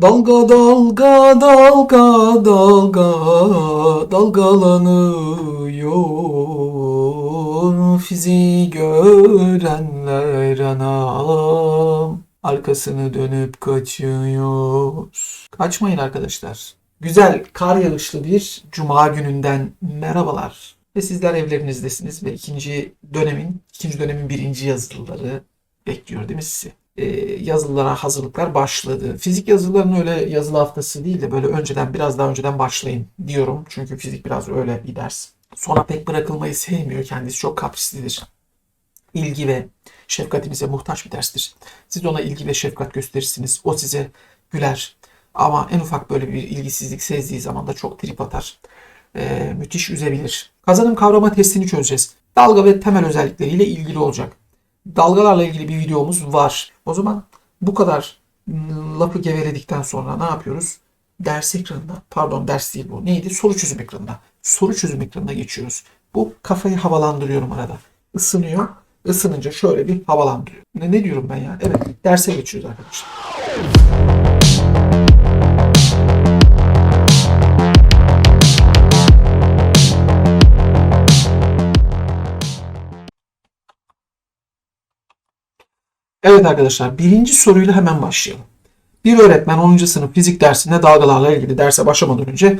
Dalga dalga dalga dalga dalgalanıyor fizi görenler anam arkasını dönüp kaçıyor. Kaçmayın arkadaşlar. Güzel kar yağışlı bir cuma gününden merhabalar. Ve sizler evlerinizdesiniz ve ikinci dönemin, ikinci dönemin birinci yazılıları bekliyor değil mi sizi? Ee, yazılılara hazırlıklar başladı. Fizik yazılarının öyle yazılı haftası değil de böyle önceden biraz daha önceden başlayın diyorum. Çünkü fizik biraz öyle bir ders. Sonra pek bırakılmayı sevmiyor. Kendisi çok kaprislidir. İlgi ve şefkatimize muhtaç bir derstir. Siz ona ilgi ve şefkat gösterirsiniz. O size güler. Ama en ufak böyle bir ilgisizlik sezdiği zaman da çok trip atar. Ee, müthiş üzebilir. Kazanım kavrama testini çözeceğiz. Dalga ve temel özellikleriyle ilgili olacak dalgalarla ilgili bir videomuz var. O zaman bu kadar lafı geveledikten sonra ne yapıyoruz? Ders ekranında, pardon ders değil bu. Neydi? Soru çözüm ekranında. Soru çözüm ekranına geçiyoruz. Bu kafayı havalandırıyorum arada. Isınıyor. Isınınca şöyle bir havalandırıyor. Ne, ne diyorum ben ya? Evet, derse geçiyoruz arkadaşlar. Evet arkadaşlar birinci soruyla hemen başlayalım. Bir öğretmen 10. sınıf fizik dersinde dalgalarla ilgili derse başlamadan önce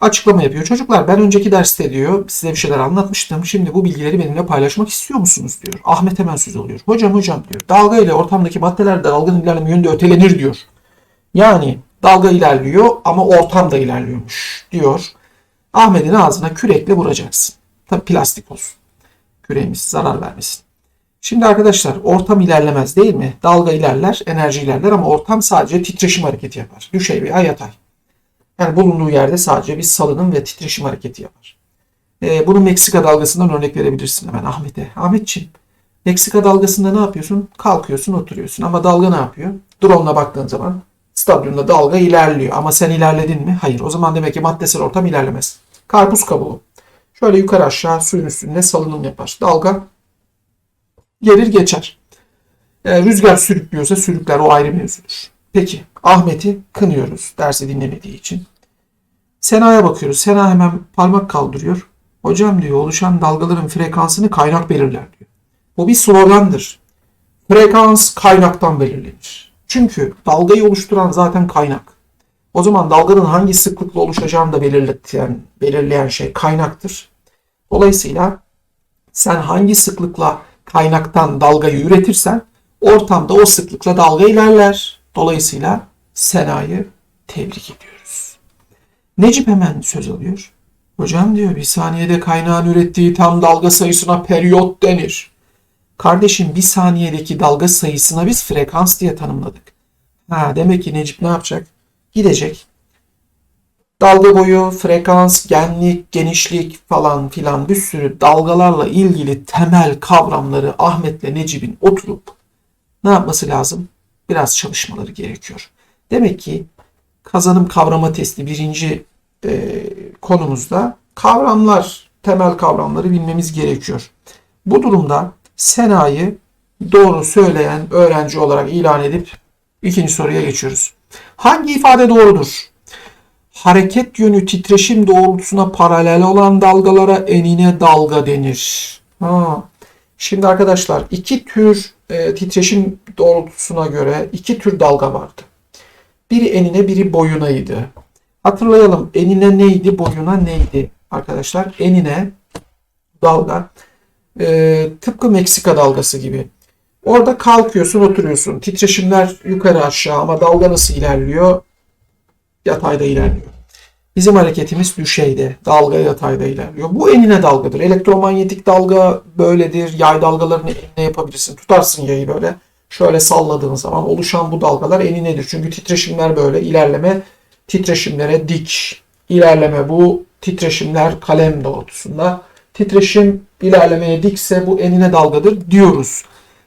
açıklama yapıyor. Çocuklar ben önceki derste diyor size bir şeyler anlatmıştım. Şimdi bu bilgileri benimle paylaşmak istiyor musunuz diyor. Ahmet hemen söz alıyor. Hocam hocam diyor. Dalga ile ortamdaki maddeler dalganın ilerleme yönünde ötelenir diyor. Yani dalga ilerliyor ama ortam da ilerliyormuş diyor. Ahmet'in ağzına kürekle vuracaksın. Tabi plastik olsun. Küreğimiz zarar vermesin. Şimdi arkadaşlar ortam ilerlemez değil mi? Dalga ilerler, enerji ilerler ama ortam sadece titreşim hareketi yapar. Düşey veya yatay. Yani bulunduğu yerde sadece bir salınım ve titreşim hareketi yapar. Ee, bunu Meksika dalgasından örnek verebilirsin hemen Ahmet'e. Ahmetciğim, Meksika dalgasında ne yapıyorsun? Kalkıyorsun, oturuyorsun. Ama dalga ne yapıyor? Drone'la baktığın zaman stadyumda dalga ilerliyor. Ama sen ilerledin mi? Hayır. O zaman demek ki maddesel ortam ilerlemez. Karpuz kabuğu. Şöyle yukarı aşağı suyun üstünde salınım yapar. Dalga gelir geçer. Eğer rüzgar sürüklüyorsa sürükler o ayrı mevzudur. Peki Ahmet'i kınıyoruz dersi dinlemediği için. Sena'ya bakıyoruz. Sena hemen parmak kaldırıyor. Hocam diyor oluşan dalgaların frekansını kaynak belirler diyor. Bu bir slogandır. Frekans kaynaktan belirlenir. Çünkü dalgayı oluşturan zaten kaynak. O zaman dalganın hangi sıklıkla oluşacağını da belirleyen, belirleyen şey kaynaktır. Dolayısıyla sen hangi sıklıkla kaynaktan dalgayı üretirsen ortamda o sıklıkla dalga ilerler. Dolayısıyla Sena'yı tebrik ediyoruz. Necip hemen söz alıyor. Hocam diyor bir saniyede kaynağın ürettiği tam dalga sayısına periyot denir. Kardeşim bir saniyedeki dalga sayısına biz frekans diye tanımladık. Ha demek ki Necip ne yapacak? Gidecek. Dalga boyu, frekans, genlik, genişlik falan filan bir sürü dalgalarla ilgili temel kavramları Ahmet'le Necip'in oturup ne yapması lazım? Biraz çalışmaları gerekiyor. Demek ki kazanım kavrama testi birinci e, konumuzda kavramlar, temel kavramları bilmemiz gerekiyor. Bu durumda Sena'yı doğru söyleyen öğrenci olarak ilan edip ikinci soruya geçiyoruz. Hangi ifade doğrudur? Hareket yönü titreşim doğrultusuna paralel olan dalgalara enine dalga denir. Ha. Şimdi arkadaşlar iki tür e, titreşim doğrultusuna göre iki tür dalga vardı. Biri enine biri boyunaydı. Hatırlayalım enine neydi boyuna neydi arkadaşlar? Enine dalga e, tıpkı Meksika dalgası gibi. Orada kalkıyorsun oturuyorsun. Titreşimler yukarı aşağı ama dalga nasıl ilerliyor? Yatayda ilerliyor. Bizim hareketimiz düşeyde, dalga yatayda ilerliyor. Bu enine dalgadır. Elektromanyetik dalga böyledir. Yay dalgalarını enine yapabilirsin. Tutarsın yayı böyle. Şöyle salladığın zaman oluşan bu dalgalar eninedir. Çünkü titreşimler böyle ilerleme titreşimlere dik ilerleme bu titreşimler kalem doğrultusunda. Titreşim ilerlemeye dikse bu enine dalgadır diyoruz.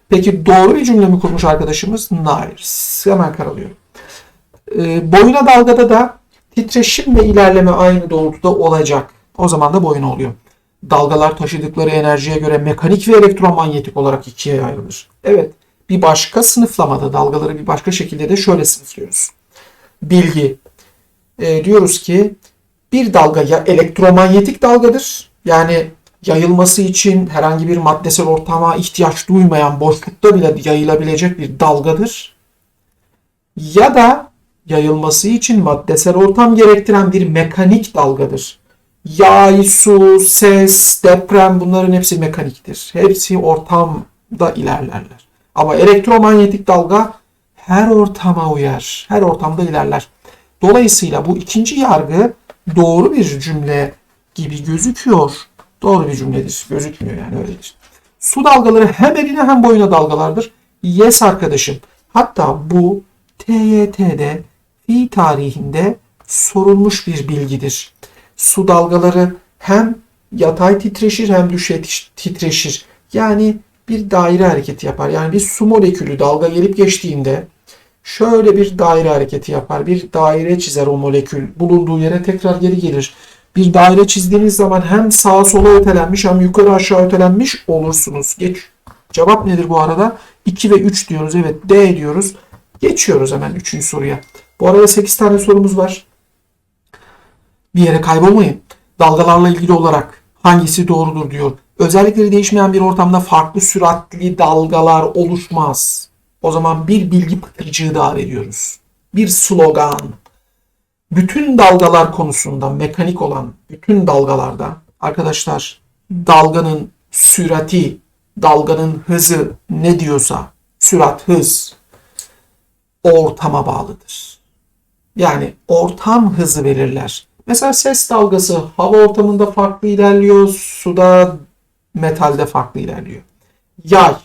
Peki doğru bir cümle mi kurmuş arkadaşımız? Hayır. Hemen karalıyorum. E, boyuna dalgada da titreşim ve ilerleme aynı doğrultuda olacak. O zaman da boyun oluyor. Dalgalar taşıdıkları enerjiye göre mekanik ve elektromanyetik olarak ikiye ayrılır. Evet, bir başka sınıflamada dalgaları bir başka şekilde de şöyle sınıflıyoruz. bilgi. E, diyoruz ki bir dalga ya elektromanyetik dalgadır. Yani yayılması için herhangi bir maddesel ortama ihtiyaç duymayan boşlukta bile yayılabilecek bir dalgadır. Ya da yayılması için maddesel ortam gerektiren bir mekanik dalgadır. Yay, su, ses, deprem bunların hepsi mekaniktir. Hepsi ortamda ilerlerler. Ama elektromanyetik dalga her ortama uyar. Her ortamda ilerler. Dolayısıyla bu ikinci yargı doğru bir cümle gibi gözüküyor. Doğru bir cümledir. Gözükmüyor yani öyledir. Su dalgaları hem eline hem boyuna dalgalardır. Yes arkadaşım. Hatta bu TYT'de fi tarihinde sorulmuş bir bilgidir. Su dalgaları hem yatay titreşir hem düşey titreşir. Yani bir daire hareketi yapar. Yani bir su molekülü dalga gelip geçtiğinde şöyle bir daire hareketi yapar. Bir daire çizer o molekül. Bulunduğu yere tekrar geri gelir. Bir daire çizdiğiniz zaman hem sağa sola ötelenmiş hem yukarı aşağı ötelenmiş olursunuz. Geç. Cevap nedir bu arada? 2 ve 3 diyoruz. Evet D diyoruz. Geçiyoruz hemen 3. soruya. Bu arada 8 tane sorumuz var. Bir yere kaybolmayın. Dalgalarla ilgili olarak hangisi doğrudur diyor. Özellikleri değişmeyen bir ortamda farklı süratli dalgalar oluşmaz. O zaman bir bilgi pıtırcığı daha veriyoruz. Bir slogan. Bütün dalgalar konusunda mekanik olan bütün dalgalarda arkadaşlar dalganın sürati, dalganın hızı ne diyorsa sürat, hız ortama bağlıdır. Yani ortam hızı belirler. Mesela ses dalgası hava ortamında farklı ilerliyor, suda, metalde farklı ilerliyor. Yay,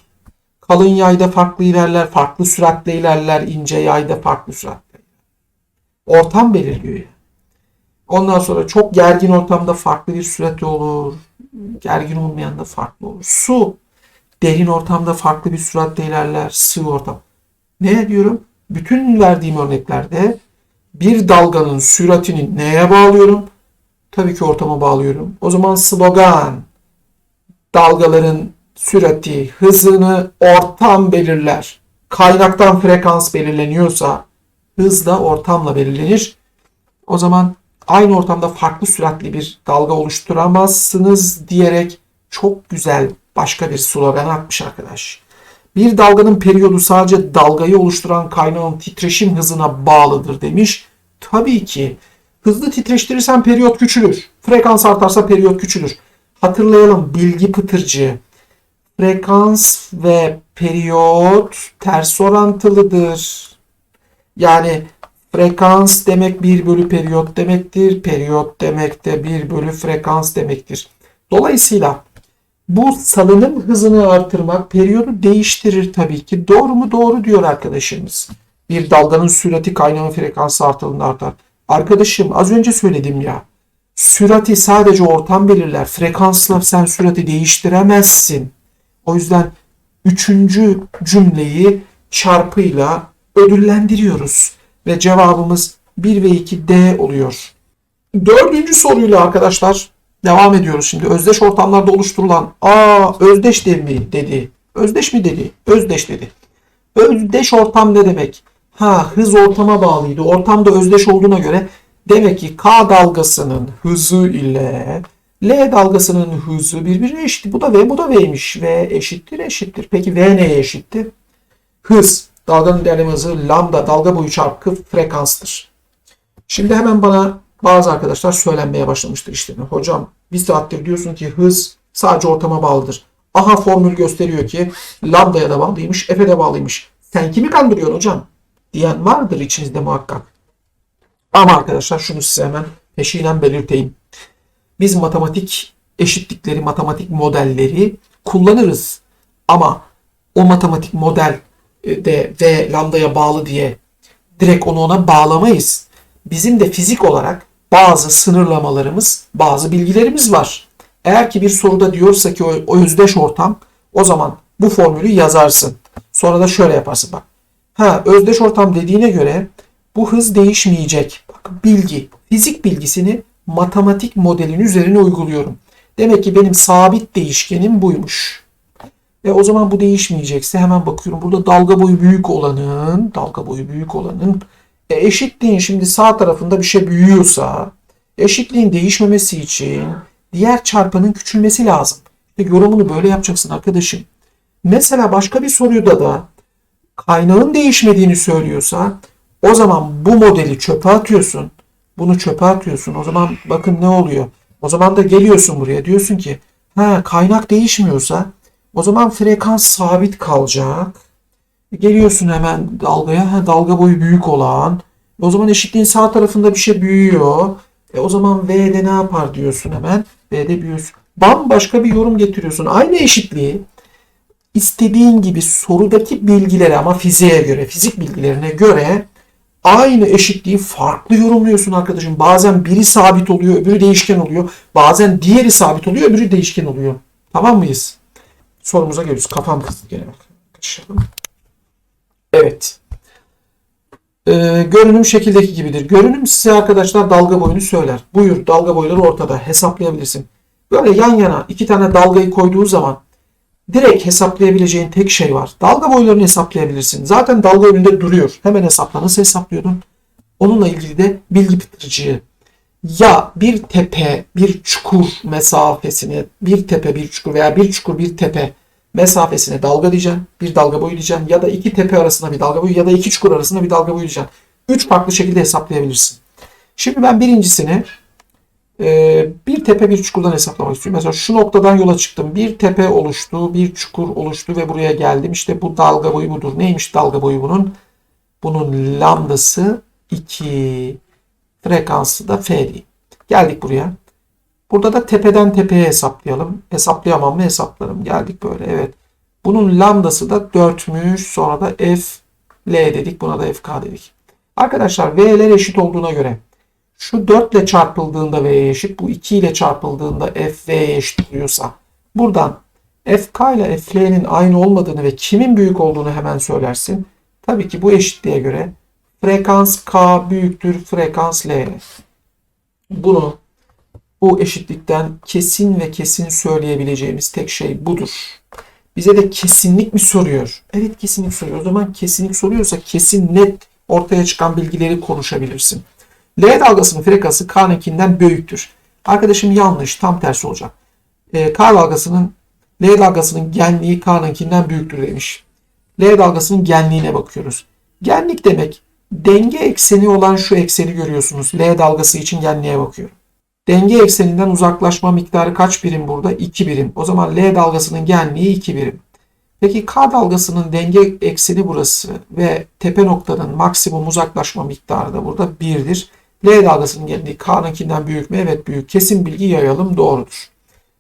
kalın yayda farklı ilerler, farklı süratle ilerler, ince yayda farklı süratle. Ortam belirliyor yani. Ondan sonra çok gergin ortamda farklı bir süratle olur. Gergin olmayan da farklı olur. Su, derin ortamda farklı bir süratle ilerler, sığ ortam. Ne diyorum? Bütün verdiğim örneklerde bir dalganın süratini neye bağlıyorum? Tabii ki ortama bağlıyorum. O zaman slogan dalgaların sürati, hızını ortam belirler. Kaynaktan frekans belirleniyorsa hız da ortamla belirlenir. O zaman aynı ortamda farklı süratli bir dalga oluşturamazsınız diyerek çok güzel başka bir slogan atmış arkadaş. Bir dalganın periyodu sadece dalgayı oluşturan kaynağın titreşim hızına bağlıdır demiş. Tabii ki hızlı titreştirirsen periyot küçülür. Frekans artarsa periyot küçülür. Hatırlayalım bilgi pıtırcı. Frekans ve periyot ters orantılıdır. Yani frekans demek 1 bölü periyot demektir. Periyot demek de 1 bölü frekans demektir. Dolayısıyla bu salınım hızını artırmak periyodu değiştirir tabii ki. Doğru mu? Doğru diyor arkadaşımız. Bir dalganın sürati kaynağın frekansı artıldığında artar. Arkadaşım az önce söyledim ya. Sürati sadece ortam belirler. Frekansla sen sürati değiştiremezsin. O yüzden üçüncü cümleyi çarpıyla ödüllendiriyoruz. Ve cevabımız 1 ve 2 D oluyor. Dördüncü soruyla arkadaşlar devam ediyoruz şimdi. Özdeş ortamlarda oluşturulan aa özdeş mi dedi. Özdeş mi dedi? Özdeş dedi. Özdeş ortam ne demek? Ha hız ortama bağlıydı. Ortamda özdeş olduğuna göre demek ki K dalgasının hızı ile L dalgasının hızı birbirine eşit. Bu da V, bu da V'ymiş. V eşittir, eşittir. Peki V neye eşitti? Hız. Dalganın ilerleme hızı lambda dalga boyu çarpı frekanstır. Şimdi hemen bana bazı arkadaşlar söylenmeye başlamıştır işte. Hocam bir saattir diyorsun ki hız sadece ortama bağlıdır. Aha formül gösteriyor ki lambdaya da bağlıymış, F'e de bağlıymış. Sen kimi kandırıyorsun hocam? Diyen vardır içinizde muhakkak. Ama arkadaşlar şunu size hemen peşinen belirteyim. Biz matematik eşitlikleri, matematik modelleri kullanırız. Ama o matematik model e, de V lambdaya bağlı diye direkt onu ona bağlamayız. Bizim de fizik olarak bazı sınırlamalarımız, bazı bilgilerimiz var. Eğer ki bir soruda diyorsa ki o özdeş ortam o zaman bu formülü yazarsın. Sonra da şöyle yaparsın bak. Ha özdeş ortam dediğine göre bu hız değişmeyecek. Bak bilgi, fizik bilgisini matematik modelin üzerine uyguluyorum. Demek ki benim sabit değişkenim buymuş. Ve o zaman bu değişmeyecekse hemen bakıyorum. Burada dalga boyu büyük olanın, dalga boyu büyük olanın E, eşitliğin şimdi sağ tarafında bir şey büyüyorsa eşitliğin değişmemesi için diğer çarpanın küçülmesi lazım. İşte yorumunu böyle yapacaksın arkadaşım. Mesela başka bir soruda da kaynağın değişmediğini söylüyorsa o zaman bu modeli çöpe atıyorsun. Bunu çöpe atıyorsun. O zaman bakın ne oluyor? O zaman da geliyorsun buraya diyorsun ki ha kaynak değişmiyorsa o zaman frekans sabit kalacak. Geliyorsun hemen dalgaya. Ha, dalga boyu büyük olan. O zaman eşitliğin sağ tarafında bir şey büyüyor. E, o zaman V'de ne yapar diyorsun hemen. V'de büyüyorsun. Bambaşka bir yorum getiriyorsun. Aynı eşitliği istediğin gibi sorudaki bilgilere ama fiziğe göre, fizik bilgilerine göre aynı eşitliği farklı yorumluyorsun arkadaşım. Bazen biri sabit oluyor, öbürü değişken oluyor. Bazen diğeri sabit oluyor, öbürü değişken oluyor. Tamam mıyız? Sorumuza geliyoruz. Kafam kızdı gene bak. Kaçalım. Evet. Ee, görünüm şekildeki gibidir. Görünüm size arkadaşlar dalga boyunu söyler. Buyur dalga boyları ortada. Hesaplayabilirsin. Böyle yan yana iki tane dalgayı koyduğu zaman direkt hesaplayabileceğin tek şey var. Dalga boylarını hesaplayabilirsin. Zaten dalga önünde duruyor. Hemen hesapla. Nasıl hesaplıyordun? Onunla ilgili de bilgi pıtırcığı. Ya bir tepe, bir çukur mesafesine, bir tepe, bir çukur veya bir çukur, bir tepe mesafesine dalga diyeceksin. Bir dalga boyu diyeceksin. Ya da iki tepe arasında bir dalga boyu ya da iki çukur arasında bir dalga boyu diyeceksin. Üç farklı şekilde hesaplayabilirsin. Şimdi ben birincisini e, bir tepe bir çukurdan hesaplamak istiyorum. Mesela şu noktadan yola çıktım. Bir tepe oluştu, bir çukur oluştu ve buraya geldim. İşte bu dalga boyu budur. Neymiş dalga boyu bunun? Bunun lambdası 2. Frekansı da F. Geldik buraya. Burada da tepeden tepeye hesaplayalım. Hesaplayamam mı hesaplarım. Geldik böyle evet. Bunun lambdası da 4'müş. Sonra da F L dedik. Buna da FK dedik. Arkadaşlar V'ler eşit olduğuna göre şu 4 ile çarpıldığında V'ye eşit. Bu 2 ile çarpıldığında F V'ye eşit oluyorsa buradan FK ile FL'nin aynı olmadığını ve kimin büyük olduğunu hemen söylersin. Tabii ki bu eşitliğe göre frekans K büyüktür frekans L. Bunu bu eşitlikten kesin ve kesin söyleyebileceğimiz tek şey budur. Bize de kesinlik mi soruyor? Evet kesinlik soruyor. O zaman kesinlik soruyorsa kesin net ortaya çıkan bilgileri konuşabilirsin. L dalgasının frekansı K'nınkinden büyüktür. Arkadaşım yanlış. Tam tersi olacak. E, K dalgasının L dalgasının genliği K'nınkinden büyüktür demiş. L dalgasının genliğine bakıyoruz. Genlik demek denge ekseni olan şu ekseni görüyorsunuz. L dalgası için genliğe bakıyorum. Denge ekseninden uzaklaşma miktarı kaç birim burada? 2 birim. O zaman L dalgasının genliği 2 birim. Peki K dalgasının denge ekseni burası ve tepe noktanın maksimum uzaklaşma miktarı da burada 1'dir. L dalgasının genliği K'nınkinden büyük mü? Evet büyük. Kesin bilgi yayalım doğrudur.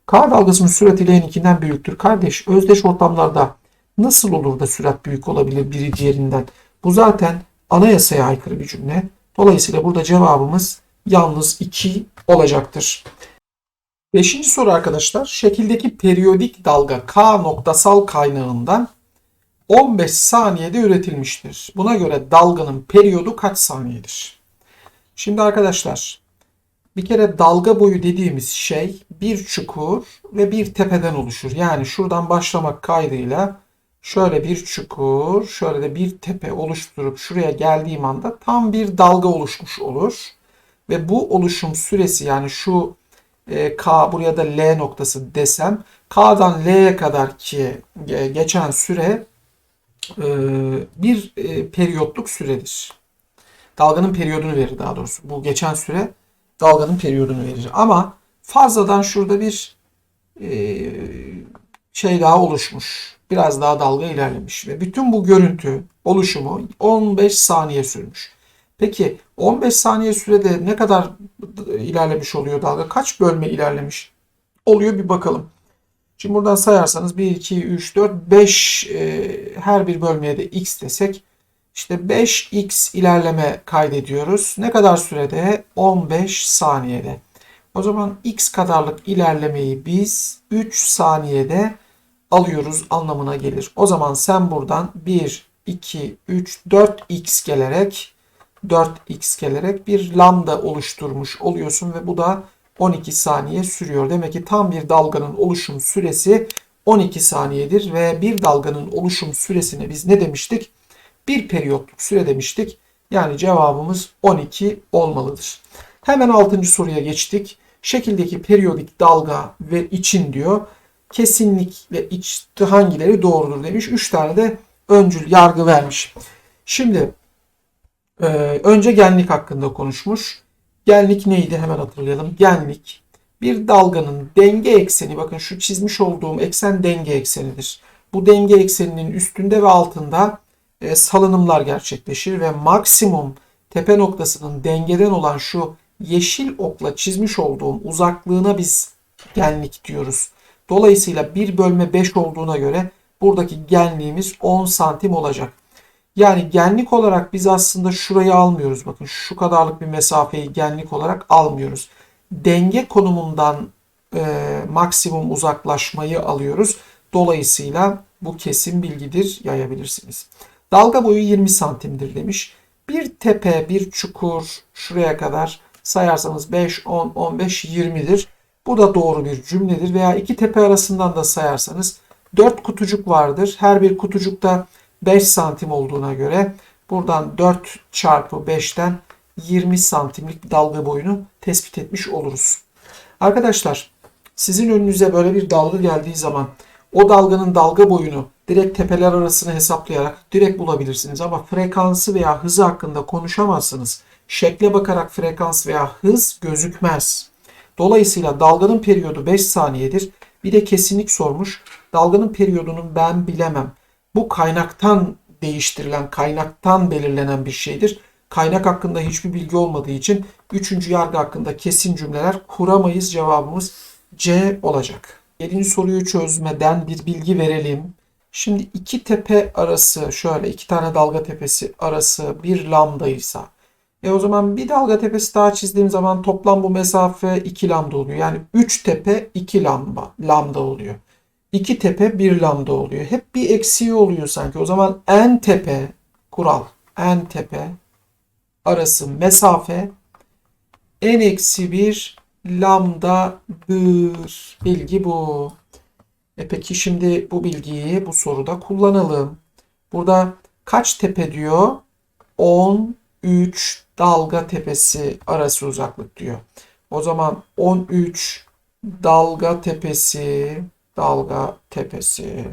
K dalgasının sürati L'ninkinden büyüktür. Kardeş özdeş ortamlarda nasıl olur da sürat büyük olabilir biri diğerinden? Bu zaten anayasaya aykırı bir cümle. Dolayısıyla burada cevabımız yalnız 2 olacaktır. Beşinci soru arkadaşlar. Şekildeki periyodik dalga K noktasal kaynağından 15 saniyede üretilmiştir. Buna göre dalganın periyodu kaç saniyedir? Şimdi arkadaşlar bir kere dalga boyu dediğimiz şey bir çukur ve bir tepeden oluşur. Yani şuradan başlamak kaydıyla şöyle bir çukur, şöyle de bir tepe oluşturup şuraya geldiğim anda tam bir dalga oluşmuş olur. Ve bu oluşum süresi yani şu e, K buraya da L noktası desem K'dan L'ye kadar ki e, geçen süre e, bir e, periyotluk süredir. Dalganın periyodunu verir daha doğrusu. Bu geçen süre dalganın periyodunu verir. Ama fazladan şurada bir e, şey daha oluşmuş. Biraz daha dalga ilerlemiş ve bütün bu görüntü oluşumu 15 saniye sürmüş. Peki 15 saniye sürede ne kadar ilerlemiş oluyor dalga? Kaç bölme ilerlemiş oluyor bir bakalım. Şimdi buradan sayarsanız 1, 2, 3, 4, 5 e, her bir bölmeye de x desek işte 5x ilerleme kaydediyoruz. Ne kadar sürede? 15 saniyede. O zaman x kadarlık ilerlemeyi biz 3 saniyede alıyoruz anlamına gelir. O zaman sen buradan 1, 2, 3, 4x gelerek 4x gelerek bir lambda oluşturmuş oluyorsun ve bu da 12 saniye sürüyor. Demek ki tam bir dalganın oluşum süresi 12 saniyedir ve bir dalganın oluşum süresine biz ne demiştik? Bir periyotluk süre demiştik. Yani cevabımız 12 olmalıdır. Hemen 6. soruya geçtik. Şekildeki periyodik dalga ve için diyor. Kesinlikle iç hangileri doğrudur demiş. 3 tane de öncül yargı vermiş. Şimdi e, önce genlik hakkında konuşmuş. Genlik neydi hemen hatırlayalım. Genlik bir dalganın denge ekseni bakın şu çizmiş olduğum eksen denge eksenidir. Bu denge ekseninin üstünde ve altında e, salınımlar gerçekleşir ve maksimum tepe noktasının dengeden olan şu yeşil okla çizmiş olduğum uzaklığına biz genlik diyoruz. Dolayısıyla 1 bölme 5 olduğuna göre buradaki genliğimiz 10 santim olacak. Yani genlik olarak biz aslında şurayı almıyoruz. Bakın şu kadarlık bir mesafeyi genlik olarak almıyoruz. Denge konumundan e, maksimum uzaklaşmayı alıyoruz. Dolayısıyla bu kesin bilgidir yayabilirsiniz. Dalga boyu 20 santimdir demiş. Bir tepe, bir çukur şuraya kadar sayarsanız 5, 10, 15, 20'dir. Bu da doğru bir cümledir. Veya iki tepe arasından da sayarsanız 4 kutucuk vardır. Her bir kutucukta 5 santim olduğuna göre buradan 4 çarpı 5'ten 20 santimlik dalga boyunu tespit etmiş oluruz. Arkadaşlar sizin önünüze böyle bir dalga geldiği zaman o dalganın dalga boyunu direkt tepeler arasını hesaplayarak direkt bulabilirsiniz. Ama frekansı veya hızı hakkında konuşamazsınız. Şekle bakarak frekans veya hız gözükmez. Dolayısıyla dalganın periyodu 5 saniyedir. Bir de kesinlik sormuş. Dalganın periyodunu ben bilemem. Bu kaynaktan değiştirilen, kaynaktan belirlenen bir şeydir. Kaynak hakkında hiçbir bilgi olmadığı için üçüncü yargı hakkında kesin cümleler kuramayız. Cevabımız C olacak. Yedinci soruyu çözmeden bir bilgi verelim. Şimdi iki tepe arası şöyle iki tane dalga tepesi arası bir lambdaysa e o zaman bir dalga tepesi daha çizdiğim zaman toplam bu mesafe 2 lambda oluyor. Yani 3 tepe 2 lambda, lambda oluyor. 2 tepe 1 lambda oluyor. Hep bir eksiği oluyor sanki. O zaman en tepe kural en tepe arası mesafe en eksi 1 lambdadır. Bilgi bu. E peki şimdi bu bilgiyi bu soruda kullanalım. Burada kaç tepe diyor? 13 dalga tepesi arası uzaklık diyor. O zaman 13 dalga tepesi dalga tepesi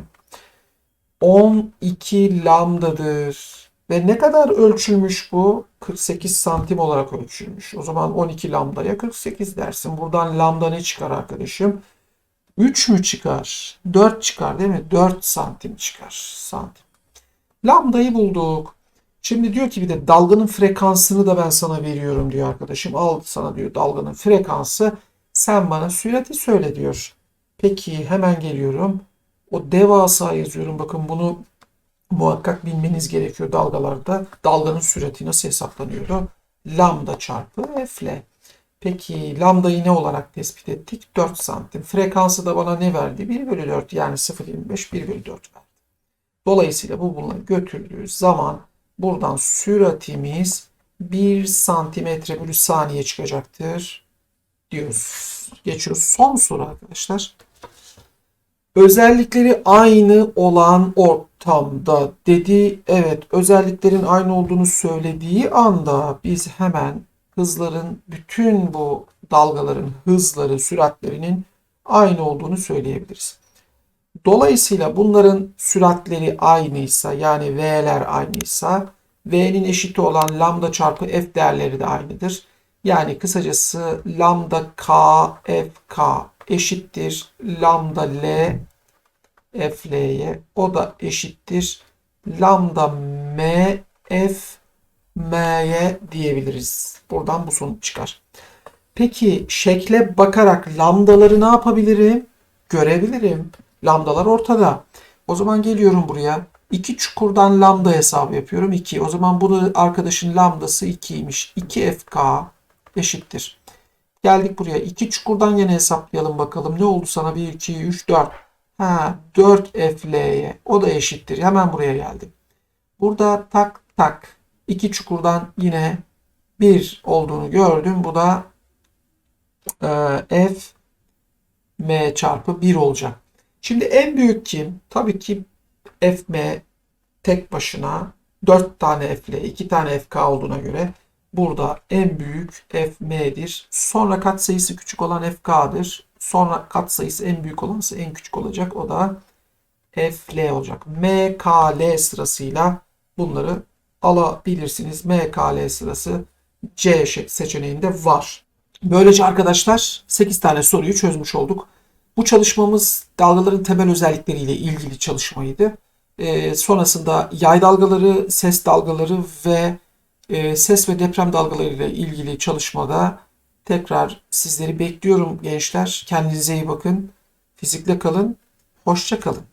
12 lambdadır. Ve ne kadar ölçülmüş bu? 48 santim olarak ölçülmüş. O zaman 12 lambdaya 48 dersin. Buradan lambda ne çıkar arkadaşım? 3 mü çıkar? 4 çıkar değil mi? 4 santim çıkar. Santim. Lambdayı bulduk. Şimdi diyor ki bir de dalganın frekansını da ben sana veriyorum diyor arkadaşım. Al sana diyor dalganın frekansı. Sen bana sürati söyle diyor. Peki hemen geliyorum. O devasa yazıyorum. Bakın bunu muhakkak bilmeniz gerekiyor dalgalarda. Dalganın sürati nasıl hesaplanıyordu? Lambda çarpı F'le. Peki lambdayı ne olarak tespit ettik? 4 santim. Frekansı da bana ne verdi? 1 bölü 4 yani 0.25 1 bölü 4 verdi. Dolayısıyla bu bunları götürdüğü zaman buradan süratimiz 1 santimetre bölü saniye çıkacaktır diyoruz. Geçiyoruz. Son soru arkadaşlar. Özellikleri aynı olan ortamda dedi. Evet özelliklerin aynı olduğunu söylediği anda biz hemen hızların bütün bu dalgaların hızları süratlerinin aynı olduğunu söyleyebiliriz. Dolayısıyla bunların süratleri aynıysa yani V'ler aynıysa V'nin eşiti olan lambda çarpı F değerleri de aynıdır. Yani kısacası lambda K F K eşittir lambda L F L'ye o da eşittir lambda M F M'ye diyebiliriz. Buradan bu sonuç çıkar. Peki şekle bakarak lambdaları ne yapabilirim? Görebilirim. Lambdalar ortada. O zaman geliyorum buraya. İki çukurdan lambda hesabı yapıyorum. 2. O zaman bunu arkadaşın lambdası 2'ymiş. 2FK eşittir. Geldik buraya. İki çukurdan yine hesaplayalım bakalım. Ne oldu sana? 1, 2, 3, 4. Ha 4FL'ye. O da eşittir. Hemen buraya geldim. Burada tak tak. iki çukurdan yine 1 olduğunu gördüm. Bu da e, F M çarpı 1 olacak. Şimdi en büyük kim? Tabii ki FM tek başına 4 tane F ile 2 tane FK olduğuna göre burada en büyük F M'dir. Sonra katsayısı küçük olan FK'dır. Sonra katsayısı en büyük olansa en küçük olacak. O da F L olacak. M K L sırasıyla bunları alabilirsiniz. M K L sırası C seçeneğinde var. Böylece arkadaşlar 8 tane soruyu çözmüş olduk. Bu çalışmamız dalgaların temel özellikleriyle ilgili çalışmaydı. Ee, sonrasında yay dalgaları, ses dalgaları ve e, ses ve deprem dalgaları ile ilgili çalışmada tekrar sizleri bekliyorum gençler. Kendinize iyi bakın. Fizikle kalın. Hoşça kalın.